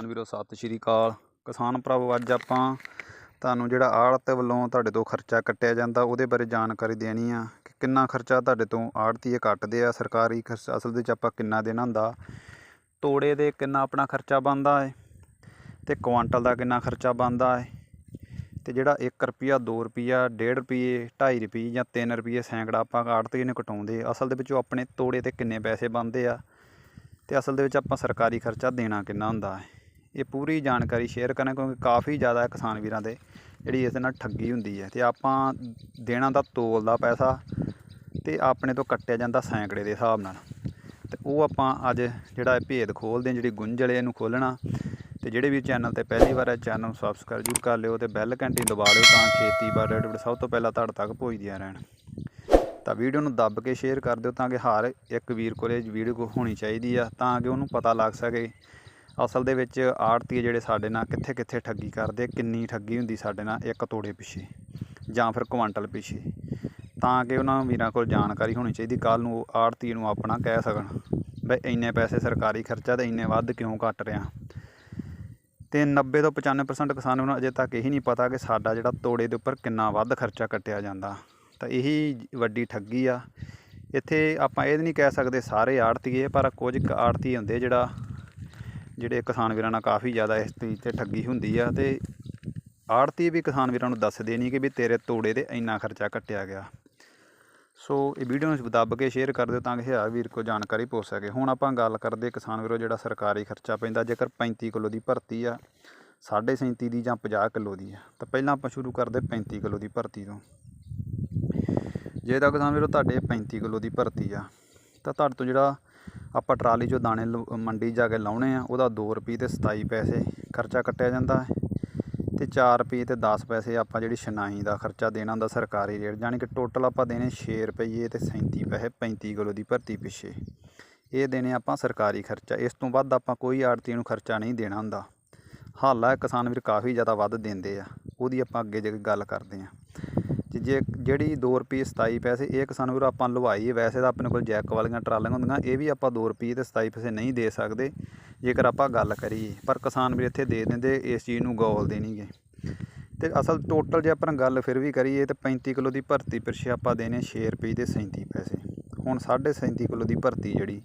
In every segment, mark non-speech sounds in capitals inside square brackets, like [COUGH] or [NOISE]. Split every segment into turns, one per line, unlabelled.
ਕਿਸਾਨ ਵੀਰੋ, ਸਤਿ ਸ਼੍ਰੀ ਅਕਾਲ। ਕਿਸਾਨ ਭਰਾਵੋ ਅੱਜ ਆਪਾਂ ਤੁਹਾਨੂੰ ਜਿਹੜਾ ਆੜਤ ਵੱਲੋਂ ਤੁਹਾਡੇ ਤੋਂ ਖਰਚਾ ਕੱਟਿਆ ਜਾਂਦਾ, ਉਹਦੇ ਬਾਰੇ ਜਾਣਕਾਰੀ ਦੇਣੀ ਆ ਕਿ ਕਿੰਨਾ ਖਰਚਾ ਤੁਹਾਡੇ ਤੋਂ ਆੜਤੀਏ ਕੱਟਦੇ ਆ, ਸਰਕਾਰੀ ਖਰਚਾ, ਅਸਲ ਦੇ ਵਿੱਚ ਆਪਾਂ ਕਿੰਨਾ ਦੇਣਾ ਹੁੰਦਾ, ਤੋੜੇ ਦੇ ਕਿੰਨਾ ਆਪਣਾ ਖਰਚਾ ਬਣਦਾ ਹੈ ਤੇ ਕੁਆਂਟਲ ਦਾ ਕਿੰਨਾ ਖਰਚਾ ਬਣਦਾ ਹੈ ਤੇ ਜਿਹੜਾ 1 ਰੁਪਿਆ 2 ਰੁਪਿਆ 1.5 ਰੁਪਏ 2.5 ਰੁਪਏ ਜਾਂ 3 ਰੁਪਏ ਸੈਂਕੜਾ ਆਪਾਂ ਆੜਤੀਏ ਨੂੰ ਕਟਾਉਂਦੇ ਅਸਲ ਦੇ ਵਿੱਚ ਉਹ ਆਪਣੇ ਤੋੜੇ ਤੇ ਕਿੰਨੇ ਪੈਸੇ ਬਣਦੇ ਆ, ਤੇ ਅਸਲ ਦੇ ਵਿੱਚ ਆਪਾਂ ਸਰਕਾਰੀ ਖਰਚਾ ਦੇਣਾ ਕਿੰਨਾ ਹੁੰਦਾ ਹੈ ਇਹ ਪੂਰੀ ਜਾਣਕਾਰੀ ਸ਼ੇਅਰ ਕਰਾਂ ਕਿਉਂਕਿ ਕਾਫੀ ਜ਼ਿਆਦਾ ਕਿਸਾਨ ਵੀਰਾਂ ਦੇ ਜਿਹੜੀ ਇਸ ਨਾਲ ਠੱਗੀ ਹੁੰਦੀ ਹੈ ਤੇ ਆਪਾਂ ਦੇਣਾ ਦਾ ਤੋਲ ਦਾ ਪੈਸਾ ਤੇ ਆਪਣੇ ਤੋਂ ਕੱਟਿਆ ਜਾਂਦਾ ਸੈਂਕੜੇ ਦੇ ਹਿਸਾਬ ਨਾਲ ਤੇ ਉਹ ਆਪਾਂ ਅੱਜ ਜਿਹੜਾ ਇਹ ਭੇਦ ਖੋਲਦੇ ਹਾਂ, ਜਿਹੜੀ ਗੁੰਝਲ ਹੈ ਇਹਨੂੰ ਖੋਲਣਾ ਤੇ ਜਿਹੜੇ ਵੀ ਚੈਨਲ ਤੇ ਪਹਿਲੀ ਵਾਰ ਹੈ ਚੈਨਲ ਨੂੰ ਸਬਸਕ੍ਰਾਈਬ ਜ਼ਰੂਰ ਕਰ ਲਿਓ ਤੇ ਬੈਲ ਘੰਟੀ ਦਬਾ ਲਿਓ ਤਾਂ ਖੇਤੀਬਾੜੀ ਰਿਲੇਟਡ ਸਭ ਤੋਂ ਪਹਿਲਾਂ ਤੁਹਾਡੇ ਤੱਕ ਪਹੁੰਚਦੀਆਂ ਰਹਿਣ। ਤਾਂ ਵੀਡੀਓ ਨੂੰ ਦੱਬ ਕੇ ਸ਼ੇਅਰ ਕਰ ਦਿਓ ਤਾਂ ਕਿ ਹਰ ਇੱਕ ਵੀਰ ਕੋਲੇ ਵੀਡੀਓ ਹੋਣੀ ਚਾਹੀਦੀ ਆ ਤਾਂ ਕਿ ਉਹਨੂੰ ਪਤਾ ਲੱਗ ਸਕੇ ਅਸਲ ਦੇ ਵਿੱਚ ਆੜਤੀਏ ਜਿਹੜੇ ਸਾਡੇ ਨਾਲ ਕਿੱਥੇ ਕਿੱਥੇ ਠੱਗੀ ਕਰਦੇ, ਕਿੰਨੀ ਠੱਗੀ ਹੁੰਦੀ ਸਾਡੇ ਨਾਲ, ਇੱਕ ਤੋੜੇ ਪਿੱਛੇ ਜਾਂ ਫਿਰ ਕੁਆਂਟਲ ਪਿੱਛੇ। ਤਾਂ ਕਿ ਉਹਨਾਂ ਵੀਰਾਂ ਕੋਲ ਜਾਣਕਾਰੀ ਹੋਣੀ ਚਾਹੀਦੀ ਕੱਲ ਨੂੰ ਉਹ ਆੜਤੀ ਨੂੰ ਆਪਣਾ ਕਹਿ ਸਕਣ ਬਈ ਇੰਨੇ ਪੈਸੇ ਸਰਕਾਰੀ ਖਰਚਾ ਤੇ ਇੰਨੇ ਵੱਧ ਕਿਉਂ ਕੱਟ ਰਿਹਾ। ਤੇ 90 ਤੋਂ 95% ਕਿਸਾਨਾਂ ਨੂੰ ਅਜੇ ਤੱਕ ਇਹੀ ਨਹੀਂ ਪਤਾ ਕਿ ਸਾਡਾ ਜਿਹੜਾ ਤੋੜੇ ਦੇ ਉੱਪਰ ਕਿੰਨਾ ਵੱਧ ਖਰਚਾ ਕੱਟਿਆ ਜਾਂਦਾ। ਤਾਂ ਇਹੀ ਵੱਡੀ ਠੱਗੀ ਆ। ਇੱਥੇ ਆਪਾਂ ਇਹ ਨਹੀਂ ਕਹਿ ਸਕਦੇ ਸਾਰੇ ਆੜਤੀਏ, ਪਰ ਕੁਝ ਕੁ ਆੜਤੀ ਹੁੰਦੇ ਜਿਹੜਾ ਜਿਹੜੇ ਕਿਸਾਨ ਵੀਰਾਂ ਨਾਲ ਕਾਫੀ ਜ਼ਿਆਦਾ ਇਸ ਚੀਜ਼ ਤੇ ਠੱਗੀ ਹੁੰਦੀ ਆ ਤੇ ਆੜਤੀ ਵੀ ਕਿਸਾਨ ਵੀਰਾਂ ਨੂੰ ਦੱਸਦੇ ਨਹੀਂ ਕਿ ਵੀ ਤੇਰੇ ਤੋੜੇ ਤੇ ਇੰਨਾ ਖਰਚਾ ਕੱਟਿਆ ਗਿਆ। ਸੋ ਇਹ ਵੀਡੀਓ ਨੂੰ ਦੱਬ ਕੇ ਸ਼ੇਅਰ ਕਰ ਦਿਓ ਤਾਂ ਕਿ ਹਰ ਵੀਰ ਕੋ ਜਾਣਕਾਰੀ ਪਹੁੰਚ ਸਕੇ। ਹੁਣ ਆਪਾਂ ਗੱਲ ਕਰਦੇ ਕਿਸਾਨ ਵੀਰੋ ਜਿਹੜਾ ਸਰਕਾਰੀ ਖਰਚਾ ਪੈਂਦਾ, ਜੇਕਰ 35 ਕਿਲੋ ਦੀ ਭਰਤੀ ਆ 37.5 ਦੀ ਜਾਂ 50 ਕਿਲੋ ਦੀ ਆ। ਤਾਂ ਪਹਿਲਾਂ ਆਪਾਂ ਸ਼ੁਰੂ ਕਰਦੇ 35 ਕਿਲੋ ਦੀ ਭਰਤੀ ਤੋਂ। ਜੇ ਤਾਂ ਕਿਸਾਨ ਵੀਰੋ ਤੁਹਾਡੇ 35 ਕਿਲੋ ਦੀ ਭਰਤੀ ਆ, ਤਾਂ ਤੁਹਾਡੇ ਤੋਂ ਜਿਹੜਾ ਆਪਾਂ ਟਰਾਲੀ 'ਚੋਂ ਦਾਣੇ ਲ- ਮੰਡੀ ਜਾ ਕੇ ਲਾਉਣੇ ਆ, ਉਹਦਾ 2 ਰੁਪਏ ਤੇ 27 ਪੈਸੇ ਖਰਚਾ ਕੱਟਿਆ ਜਾਂਦਾ ਹੈ ਤੇ 4 ਰੁਪਏ ਤੇ 10 ਪੈਸੇ ਆਪਾਂ ਜਿਹੜੀ ਛਨਾਈ ਦਾ ਖਰਚਾ ਦੇਣਾ ਹੁੰਦਾ ਸਰਕਾਰੀ ਰੇਟ ਯਾਨੀ ਕਿ ਟੋਟਲ ਆਪਾਂ ਦੇਣੇ 6 ਰੁਪਏ ਤੇ 37 ਪੈਸੇ 35 ਕਿਲੋ ਦੀ ਭਰਤੀ ਪਿੱਛੇ। ਇਹ ਦੇਣੇ ਆਪਾਂ ਸਰਕਾਰੀ ਖਰਚਾ, ਇਸ ਤੋਂ ਵੱਧ ਆਪਾਂ ਕੋਈ ਆੜਤੀ ਨੂੰ ਖਰਚਾ ਨਹੀਂ ਦੇਣਾ ਹੁੰਦਾ। ਹਾਲਾ ਕਿਸਾਨ ਵੀਰ ਕਾਫੀ ਜ਼ਿਆਦਾ ਵੱਧ ਦਿੰਦੇ ਆ, ਉਹਦੀ ਆਪਾਂ ਅੱਗੇ ਜੇ ਗੱਲ ਕਰਦੇ ਆ। ਤੇ ਜੇ ਜਿਹੜੀ 2 ਰੁਪਏ 27 ਪੈਸੇ, ਇਹ ਕਿਸਾਨ ਵੀਰ ਆਪਾਂ ਲਵਾਈ ਹੈ ਵੈਸੇ ਤਾਂ ਆਪਣੇ ਕੋਲ ਜੈਕ ਵਾਲੀਆਂ ਟਰਾਲੀਆਂ ਹੁੰਦੀਆਂ, ਇਹ ਵੀ ਆਪਾਂ 2 ਰੁਪਏ ਤੇ 27 ਪੈਸੇ ਨਹੀਂ ਦੇ ਸਕਦੇ, ਜੇਕਰ ਆਪਾਂ ਗੱਲ ਕਰੀਏ। ਪਰ ਕਿਸਾਨ ਵੀਰ ਇੱਥੇ ਦੇ ਦਿੰਦੇ, ਇਸ ਚੀਜ਼ ਨੂੰ ਗੌਲਦੇ ਦੇਣੀਗੇ। ਤੇ ਅਸਲ ਟੋਟਲ ਜੇ ਆਪਾਂ ਗੱਲ ਫਿਰ ਵੀ ਕਰੀਏ, ਤੇ 35 ਕਿਲੋ ਦੀ ਭਰਤੀ ਪਿੱਛੇ ਆਪਾਂ ਦੇਣੇ 6 ਰੁਪਏ ਤੇ 37 ਪੈਸੇ। ਹੁਣ 37.5 ਕਿਲੋ ਦੀ ਭਰਤੀ ਜਿਹੜੀ,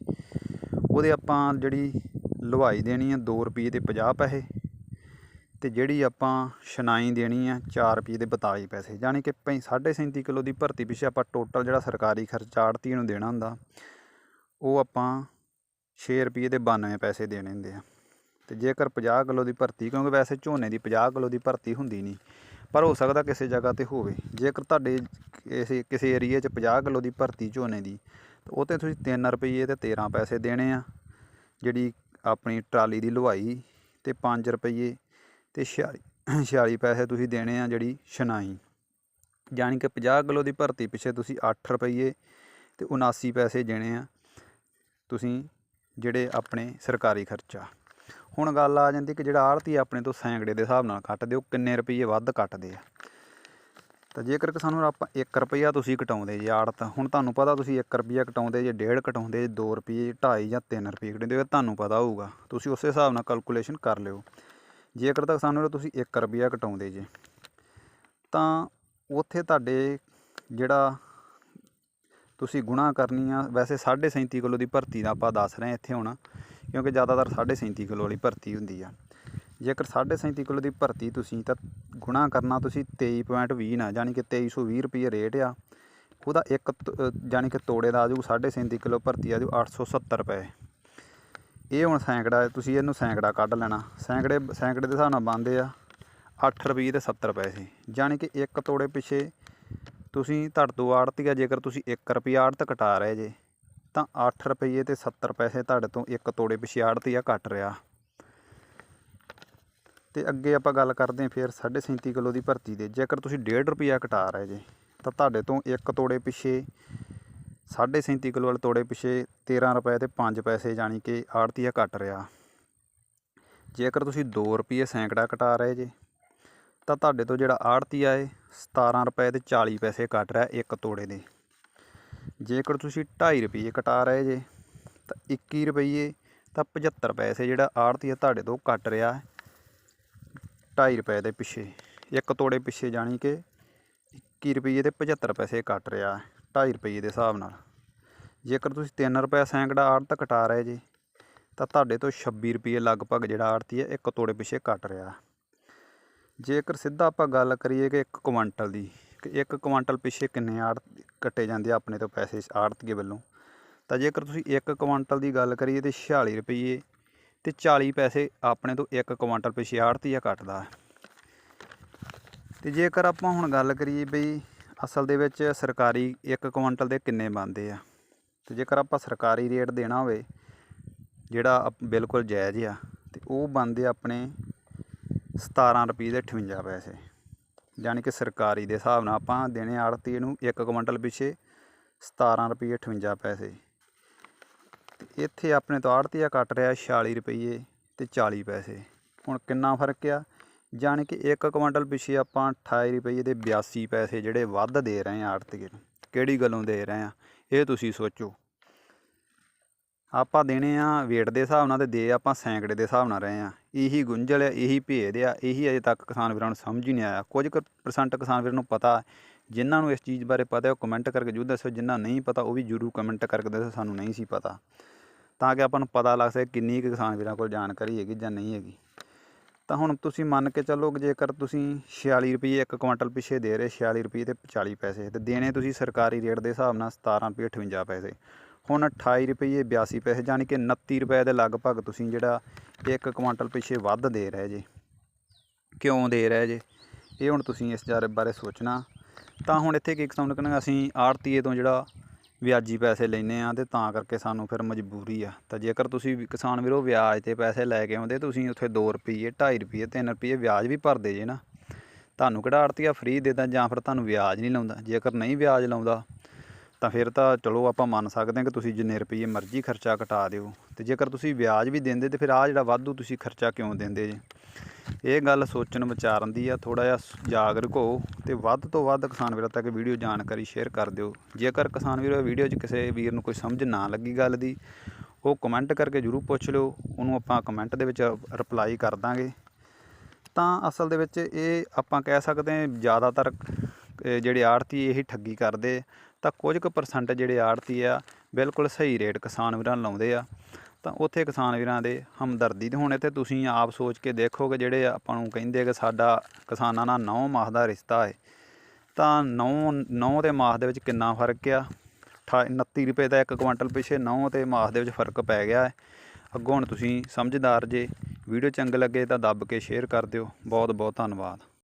ਉਹਦੇ ਆਪਾਂ ਜਿਹੜੀ ਲਵਾਈ ਦੇਣੀ ਆ 2 ਰੁਪਏ ਤੇ 50 ਪੈਸੇ। ਤੇ ਜਿਹੜੀ ਆਪਾਂ ਛਨਾਈ ਦੇਣੀ ਆ 4 ਰੁਪਏ ਦੇ 42 ਪੈਸੇ ਯਾਨੀ ਕਿ 37.5 ਕਿਲੋ ਦੀ ਭਰਤੀ ਪਿੱਛੇ ਆਪਾਂ ਟੋਟਲ ਜਿਹੜਾ ਸਰਕਾਰੀ ਖਰਚਾ ਆੜਤੀ ਨੂੰ ਦੇਣਾ ਹੁੰਦਾ, ਉਹ ਆਪਾਂ 6 ਰੁਪਏ ਦੇ 92 ਪੈਸੇ ਦੇਣੇ ਹੁੰਦੇ ਆ। ਤੇ ਜੇਕਰ 50 ਕਿਲੋ ਦੀ ਭਰਤੀ, ਕਿਉਂਕਿ ਵੈਸੇ ਝੋਨੇ ਦੀ 50 ਕਿਲੋ ਦੀ ਭਰਤੀ ਹੁੰਦੀ ਨਹੀਂ, ਪਰ ਹੋ ਸਕਦਾ ਕਿਸੇ ਜਗ੍ਹਾ ਤੇ ਹੋਵੇ। ਜੇਕਰ ਤੁਹਾਡੇ ਕਿਸੇ ਕਿਸੇ ਏਰੀਏ 'ਚ 50 ਕਿਲੋ ਦੀ ਭਰਤੀ ਝੋਨੇ ਦੀ, ਤਾਂ ਉਹ ਤੇ ਤੁਸੀਂ 3 ਰੁਪਏ ਤੇ 13 ਪੈਸੇ ਦੇਣੇ ਆ, ਜਿਹੜੀ ਆਪਣੀ ਟਰਾਲੀ ਦੀ ਲੁਹਾਈ ਤੇ 5 ਰੁਪਏ ਤੇ 46 46 [CLEARS THROAT] ਪੈਸੇ ਤੁਸੀਂ ਦੇਣੇ ਆ ਜਿਹੜੀ ਛਨਾਈ। ਯਾਨੀ ਕਿ 50 ਕਿਲੋ ਦੀ ਭਰਤੀ ਪਿੱਛੇ ਤੁਸੀਂ 8 ਰੁਪਏ ਤੇ 79 ਪੈਸੇ ਦੇਣੇ ਆ ਤੁਸੀਂ ਜਿਹੜੇ ਆਪਣੇ ਸਰਕਾਰੀ ਖਰਚਾ। ਹੁਣ ਗੱਲ ਆ ਜਾਂਦੀ ਕਿ ਜਿਹੜਾ ਆੜਤੀ ਆਪਣੇ ਤੋਂ ਸੈਂਕੜੇ ਦੇ ਹਿਸਾਬ ਨਾਲ ਕੱਟਦੇ ਉਹ ਕਿੰਨੇ ਰੁਪਏ ਵੱਧ ਕੱਟਦੇ ਆ। ਤਾਂ ਜੇਕਰ ਕਿ ਸਾਨੂੰ ਆਪਾਂ 1 ਰੁਪਿਆ ਤੁਸੀਂ ਕਟਾਉਂਦੇ ਜੇ ਆੜਤ, ਹੁਣ ਤੁਹਾਨੂੰ ਪਤਾ ਤੁਸੀਂ 1 ਰੁਪਿਆ ਕਟਾਉਂਦੇ ਜੇ 1.5 ਕਟਾਉਂਦੇ ਜੇ 2 ਰੁਪਏ 2.5 ਜਾਂ 3 ਰੁਪਏ ਕਟਾਉਂਦੇ ਤੁਹਾਨੂੰ ਪਤਾ ਹੋਊਗਾ। ਤੁਸੀਂ ਉਸੇ ਹਿਸਾਬ ਨਾਲ ਕੈਲਕੂਲੇਸ਼ਨ ਕਰ ਲਿਓ। ਜੇਕਰ ਤਾਂ ਸਾਨੂੰ ਤੁਸੀਂ 1 ਰੁਪਿਆ ਘਟਾਉਂਦੇ ਜੇ ਤਾਂ ਉੱਥੇ ਤੁਹਾਡੇ ਜਿਹੜਾ ਤੁਸੀਂ ਗੁਣਾ ਕਰਨੀ ਆ ਵੈਸੇ 37.5 ਕਿਲੋ ਦੀ ਭਰਤੀ ਦਾ ਆਪਾਂ ਦੱਸ ਰਹੇ ਇੱਥੇ ਹੁਣ ਕਿਉਂਕਿ ਜ਼ਿਆਦਾਤਰ 37.5 ਕਿਲੋ ਵਾਲੀ ਭਰਤੀ ਹੁੰਦੀ ਆ। ਜੇਕਰ 37.5 ਕਿਲੋ ਦੀ ਭਰਤੀ ਤੁਸੀਂ ਤਾਂ ਗੁਣਾ ਕਰਨਾ ਤੁਸੀਂ 23.20 ਨਾਲ ਯਾਨੀ ਕਿ 2320 ਰੁਪਏ ਰੇਟ ਆ। ਉਹਦਾ ਇੱਕ ਤ- ਅ, ਯਾਨੀ ਕਿ ਤੋੜੇ ਦਾ ਆਜੂ 37.5 ਕਿਲੋ ਭਰਤੀ ਆਜੂ 870 ਰੁਪਏ। ਇਹ ਹੁਣ ਸੈਂਕੜਾ, ਤੁਸੀਂ ਇਹਨੂੰ ਸੈਂਕੜਾ ਕੱਢ ਲੈਣਾ। ਸੈਂਕੜੇ ਸੈਂਕੜੇ ਦੇ ਹਿਸਾਬ ਨਾਲ ਬਣਦੇ ਆ 8 ਰੁਪਏ ਤੇ 70 ਪੈਸੇ। ਯਾਨੀ ਕਿ ਇੱਕ ਤੋੜੇ ਪਿੱਛੇ ਤੁਸੀਂ ਤੁਹਾਡੇ ਤੋਂ ਆੜਤੀ ਆ, ਜੇਕਰ ਤੁਸੀਂ 1 ਰੁਪਿਆ ਆੜਤ ਕਟਾ ਰਹੇ ਜੇ, ਤਾਂ 8 ਰੁਪਏ ਤੇ 70 ਪੈਸੇ ਤੁਹਾਡੇ ਤੋਂ ਇੱਕ ਤੋੜੇ ਪਿੱਛੇ ਆੜਤੀ ਆ ਕੱਟ ਰਿਹਾ। ਤੇ ਅੱਗੇ ਆਪਾਂ ਗੱਲ ਕਰਦੇ ਹਾਂ ਫਿਰ 37.5 ਕਿਲੋ ਦੀ ਭਰਤੀ ਦੇ। ਜੇਕਰ ਤੁਸੀਂ 1.5 ਰੁਪਿਆ ਕਟਾ ਰਹੇ ਜੇ, ਤਾਂ ਤੁਹਾਡੇ ਤੋਂ ਇੱਕ ਤੋੜੇ ਪਿੱਛੇ 37.5 ਕਿਲੋ ਵਾਲੇ ਤੋੜੇ ਪਿੱਛੇ 13 ਰੁਪਏ ਤੇ 5 ਪੈਸੇ ਜਾਣੀ ਕਿ ਆੜਤੀਆ ਕੱਟ ਰਿਹਾ। ਜੇਕਰ ਤੁਸੀਂ 2 ਰੁਪਏ ਸੈਂਕੜਾ ਕਟਾ ਰਹੇ ਜੇ, ਤਾਂ ਤੁਹਾਡੇ ਤੋਂ ਜਿਹੜਾ ਆੜਤੀਆ ਹੈ 17 ਰੁਪਏ ਤੇ 40 ਪੈਸੇ ਕੱਟ ਰਿਹਾ ਇੱਕ ਤੋੜੇ ਦੇ। ਜੇਕਰ ਤੁਸੀਂ 2.5 ਰੁਪਏ ਕਟਾ ਰਹੇ ਜੇ, ਤਾਂ 21 ਰੁਪਏ ਤਾਂ 75 ਪੈਸੇ ਜਿਹੜਾ ਆੜਤੀਆ ਤੁਹਾਡੇ ਤੋਂ ਕੱਟ ਰਿਹਾ ਹੈ 2.5 ਰੁਪਏ ਦੇ ਪਿੱਛੇ। ਇੱਕ ਤੋੜੇ ਪਿੱਛੇ ਜਾਣੀ ਕਿ 21 ਰੁਪਏ ਦੇ 75 ਪੈਸੇ ਕੱਟ ਰਿਹਾ ਹੈ। 2.5 ਰੁਪਏ ਦੇ ਹਿਸਾਬ ਨਾਲ। ਜੇਕਰ ਤੁਸੀਂ 3 ਰੁਪਏ ਸੈਂਕੜਾ ਆੜਤ ਕਟਾ ਰਹੇ ਜੀ, ਤਾਂ ਤੁਹਾਡੇ ਤੋਂ 26 ਰੁਪਏ ਲਗਭਗ ਜਿਹੜਾ ਆੜਤੀ ਹੈ ਇੱਕ ਤੋੜੇ ਪਿੱਛੇ ਕੱਟ ਰਿਹਾ। ਜੇਕਰ ਸਿੱਧਾ ਆਪਾਂ ਗੱਲ ਕਰੀਏ ਕਿ ਇੱਕ ਕੁਆਂਟਲ ਦੀ, ਕਿ ਇੱਕ ਕੁਆਂਟਲ ਪਿੱਛੇ ਕਿੰਨੇ ਆੜ ਕੱਟੇ ਜਾਂਦੇ ਆ ਆਪਣੇ ਤੋਂ ਪੈਸੇ ਆੜਤੀਏ ਵੱਲੋਂ, ਤਾਂ ਜੇਕਰ ਤੁਸੀਂ ਇੱਕ ਕੁਆਂਟਲ ਦੀ ਗੱਲ ਕਰੀਏ ਤੇ 46 ਰੁਪਏ ਤੇ 40 ਪੈਸੇ ਆਪਣੇ ਤੋਂ ਇੱਕ ਕੁਆਂਟਲ ਪਿੱਛੇ ਆੜਤੀਆ ਕੱਟਦਾ ਹੈ ਤੇ ਜੇਕਰ ਆਪਾਂ ਹੁਣ ਗੱਲ ਕਰੀਏ ਬਈ ਅਸਲ ਦੇ ਵਿੱਚ ਸਰਕਾਰੀ ਇੱਕ ਕੁਇੰਟਲ ਦੇ ਕਿੰਨੇ ਬਣਦੇ ਆ? ਤੇ ਜੇਕਰ ਆਪਾਂ ਸਰਕਾਰੀ ਰੇਟ ਦੇਣਾ ਹੋਵੇ, ਜਿਹੜਾ ਬਿਲਕੁਲ ਜਾਇਜ਼ ਆ, ਤੇ ਉਹ ਬਣਦੇ ਆਪਣੇ 17 ਰੁਪਏ ਦੇ 58 ਪੈਸੇ। ਯਾਨੀ ਕਿ ਸਰਕਾਰੀ ਦੇ ਹਿਸਾਬ ਨਾਲ ਆਪਾਂ ਦੇਣੇ ਆੜਤੀ ਨੂੰ ਇੱਕ ਕੁਇੰਟਲ ਪਿੱਛੇ 17 ਰੁਪਏ 58 ਪੈਸੇ। ਤੇ ਇੱਥੇ ਆਪਣੇ ਤੋਂ ਆੜਤੀਆ ਕੱਟ ਰਿਹਾ 46 ਰੁਪਏ ਤੇ 40 ਪੈਸੇ। ਹੁਣ ਕਿੰਨਾ ਫ਼ਰਕ ਆ? ਜਾਣੀ ਕਿ ਇੱਕ ਕੁਇੰਟਲ ਪਿੱਛੇ ਆਪਾਂ 28 ਰੁਪਏ ਦੇ 82 ਪੈਸੇ ਜਿਹੜੇ ਵੱਧ ਦੇ ਰਹੇ ਆ ਆੜਤੀਏ ਨੂੰ। ਕਿਹੜੀ ਗੱਲੋਂ ਦੇ ਰਹੇ ਆ ਇਹ ਤੁਸੀਂ ਸੋਚੋ। ਆਪਾਂ ਦੇਣੇ ਆ ਵੇਟ ਦੇ ਹਿਸਾਬ ਨਾਲ ਤੇ ਦੇ ਆਪਾਂ ਸੈਂਕੜੇ ਦੇ ਹਿਸਾਬ ਨਾਲ ਰਹੇ ਆ ਇਹੀ ਗੁੰਝਲ ਆ, ਇਹੀ ਭੇਦ ਆ, ਇਹੀ ਅਜੇ ਤੱਕ ਕਿਸਾਨ ਵੀਰਾਂ ਨੂੰ ਸਮਝ ਹੀ ਨਹੀਂ ਆਇਆ। ਕੁਝ ਕੁ ਪਰਸੈਂਟ ਕਿਸਾਨ ਵੀਰਾਂ ਨੂੰ ਪਤਾ, ਜਿਨ੍ਹਾਂ ਨੂੰ ਇਸ ਚੀਜ਼ ਬਾਰੇ ਪਤਾ ਉਹ ਕਮੈਂਟ ਕਰਕੇ ਜ਼ਰੂਰ ਦੱਸੋ ਜਿਨ੍ਹਾਂ ਨਹੀਂ ਪਤਾ, ਉਹ ਵੀ ਜ਼ਰੂਰ ਕਮੈਂਟ ਕਰਕੇ ਦੱਸੋ ਸਾਨੂੰ ਨਹੀਂ ਸੀ ਪਤਾ। ਤਾਂ ਕਿ ਆਪਾਂ ਨੂੰ ਪਤਾ ਲੱਗ ਸਕੇ ਕਿੰਨੀ ਕੁ ਕਿਸਾਨ ਵੀਰਾਂ ਕੋਲ ਜਾਣਕਾਰੀ ਹੈਗੀ ਜਾਂ ਨਹੀਂ ਹੈਗੀ। ਤਾਂ ਹੁਣ ਤੁਸੀਂ ਮੰਨ ਕੇ ਚੱਲੋ ਕਿ ਜੇਕਰ ਤੁਸੀਂ 46 ਰੁਪਏ ਇੱਕ ਕੁਇੰਟਲ ਪਿੱਛੇ ਦੇ ਰਹੇ 46 ਰੁਪਏ ਤੇ 40 ਪੈਸੇ ਤੇ ਦੇਣੇ ਤੁਸੀਂ ਸਰਕਾਰੀ ਰੇਟ ਦੇ ਹਿਸਾਬ ਨਾਲ 17 ਰੁਪਏ 58 ਪੈਸੇ। ਹੁਣ 28 ਰੁਪਏ 82 ਪੈਸੇ ਯਾਨੀ ਕਿ 29 ਰੁਪਏ ਦੇ ਲਗਭਗ ਤੁਸੀਂ ਜਿਹੜਾ ਇੱਕ ਕੁਇੰਟਲ ਪਿੱਛੇ ਵੱਧ ਦੇ ਰਹੇ ਜੇ। ਕਿਉਂ ਦੇ ਰਹੇ ਜੇ? ਇਹ ਹੁਣ ਤੁਸੀਂ ਇਸ ਬਾਰੇ ਸੋਚਣਾ। ਤਾਂ ਹੁਣ ਇੱਥੇ ਕੀ ਕਿਸਾਨ ਕਹਿੰਦੇ ਅਸੀਂ ਆੜਤੀਏ ਤੋਂ ਜਿਹੜਾ ਵਿਆਜੀ ਪੈਸੇ ਲੈਨੇ ਆ ਤੇ ਤਾਂ ਕਰਕੇ ਸਾਨੂੰ ਫਿਰ ਮਜਬੂਰੀ ਆ। ਤਾਂ ਜੇਕਰ ਤੁਸੀਂ ਵੀ ਕਿਸਾਨ ਵੀਰੋ ਵਿਆਜ ਤੇ ਪੈਸੇ ਲੈ ਕੇ ਆਉਂਦੇ, ਤੁਸੀਂ ਉੱਥੇ 2 ਰੁਪਏ 2.5 ਰੁਪਏ 3 ਰੁਪਏ ਵਿਆਜ ਵੀ ਭਰਦੇ ਜੇ ਨਾ। ਤੁਹਾਨੂੰ ਕਿਹੜਾ ਆੜਤੀਆ ਫ੍ਰੀ ਦੇਦਾ ਜਾਂ ਫਿਰ ਤੁਹਾਨੂੰ ਵਿਆਜ ਨਹੀਂ ਲਾਉਂਦਾ। ਜੇਕਰ ਨਹੀਂ ਵਿਆਜ ਲਾਉਂਦਾ, ਤਾਂ ਫਿਰ ਤਾਂ ਚਲੋ ਆਪਾਂ ਮੰਨ ਸਕਦੇ ਹਾਂ ਕਿ ਤੁਸੀਂ ਜਿੰਨੇ ਰੁਪਏ ਮਰਜ਼ੀ ਖਰਚਾ ਘਟਾ ਦਿਓ। ਤੇ ਜੇਕਰ ਤੁਸੀਂ ਵਿਆਜ ਵੀ ਦਿੰਦੇ, ਤੇ ਫਿਰ ਆ ਜਿਹੜਾ ਵਾਧੂ ਤੁਸੀਂ ਖਰਚਾ ਕਿਉਂ ਦਿੰਦੇ ਜੇ? ਇਹ ਗੱਲ ਸੋਚਣ ਵਿਚਾਰਨ ਦੀ ਆ ਥੋੜਾ ਜਿਹਾ ਜਾਗਰੂਕ ਹੋ ਤੇ ਵੱਧ ਤੋਂ ਵੱਧ ਕਿਸਾਨ ਵੀਰਾਂ ਤੱਕ ਵੀਡੀਓ ਜਾਣਕਾਰੀ ਸ਼ੇਅਰ ਕਰ ਦਿਓ। ਜੇਕਰ ਕਿਸਾਨ ਵੀਰੋ ਵੀਡੀਓ 'ਚ ਕਿਸੇ ਵੀਰ ਨੂੰ ਕੋਈ ਸਮਝ ਨਾ ਲੱਗੀ ਗੱਲ ਦੀ, ਉਹ ਕਮੈਂਟ ਕਰਕੇ ਜਰੂਰ ਪੁੱਛ ਲਿਓ, ਉਹਨੂੰ ਆਪਾਂ ਕਮੈਂਟ ਦੇ ਵਿੱਚ ਰਿਪਲਾਈ ਕਰ ਦਾਂਗੇ। ਤਾਂ ਅਸਲ ਦੇ ਵਿੱਚ ਇਹ ਆਪਾਂ ਕਹਿ ਸਕਦੇ ਹਾਂ ਜ਼ਿਆਦਾਤਰ ਜਿਹੜੇ ਆੜਤੀ ਇਹ ਠੱਗੀ ਕਰਦੇ, ਤਾਂ ਕੁਝ ਕੁ ਪਰਸੈਂਟ ਜਿਹੜੇ ਆੜਤੀ ਆ, ਬਿਲਕੁਲ ਸਹੀ ਰੇਟ ਕਿਸਾਨ ਵੀਰਾਂ ਨੂੰ ਲਾਉਂਦੇ ਆ। ਤਾਂ ਉੱਥੇ ਕਿਸਾਨ ਵੀਰਾਂ ਦੇ ਹਮਦਰਦੀ ਤੇ ਹੁਣ ਇੱਥੇ ਤੁਸੀਂ ਆਪ ਸੋਚ ਕੇ ਦੇਖੋ ਕਿ ਜਿਹੜੇ ਆਪਾਂ ਨੂੰ ਕਹਿੰਦੇ ਕਿ ਸਾਡਾ ਕਿਸਾਨਾਂ ਨਾਲ ਨੌ ਮਾਹ ਦਾ ਰਿਸ਼ਤਾ ਹੈ, ਤਾਂ ਨੌ ਨੌ ਤੇ ਮਾਹ ਦੇ ਵਿੱਚ ਕਿੰਨਾ ਫ਼ਰਕ ਆ? ਅਠਾ- 29 ਰੁਪਏ ਦਾ ਇੱਕ ਕੁਇੰਟਲ ਪਿੱਛੇ ਨੌ ਤੇ ਮਾਹ ਦੇ ਵਿੱਚ ਫ਼ਰਕ ਪੈ ਗਿਆ ਹੈ। ਅੱਗੋਂ ਹੁਣ ਤੁਸੀਂ ਸਮਝਦਾਰ ਜੇ, ਵੀਡੀਓ ਚੰਗੇ ਲੱਗੇ ਤਾਂ ਦੱਬ ਕੇ ਸ਼ੇਅਰ ਕਰ ਦਿਓ। ਬਹੁਤ ਬਹੁਤ ਧੰਨਵਾਦ।